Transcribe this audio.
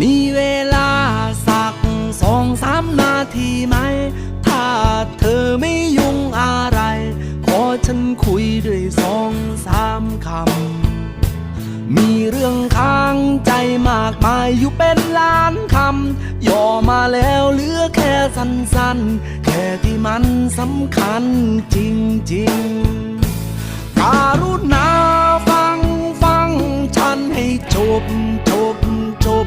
มีเวลาสักสองสามนาทีไหม ถ้าเธอไม่ยุ่งอะไร ขอฉันคุยด้วยสองสามคำ มีเรื่องค้างใจมากมายอยู่เป็นล้านคำ ย่อมาแล้วเหลือแค่สั้นๆ แค่ที่มันสำคัญจริงๆการุณาฟังฟังฉันให้จบจบจบ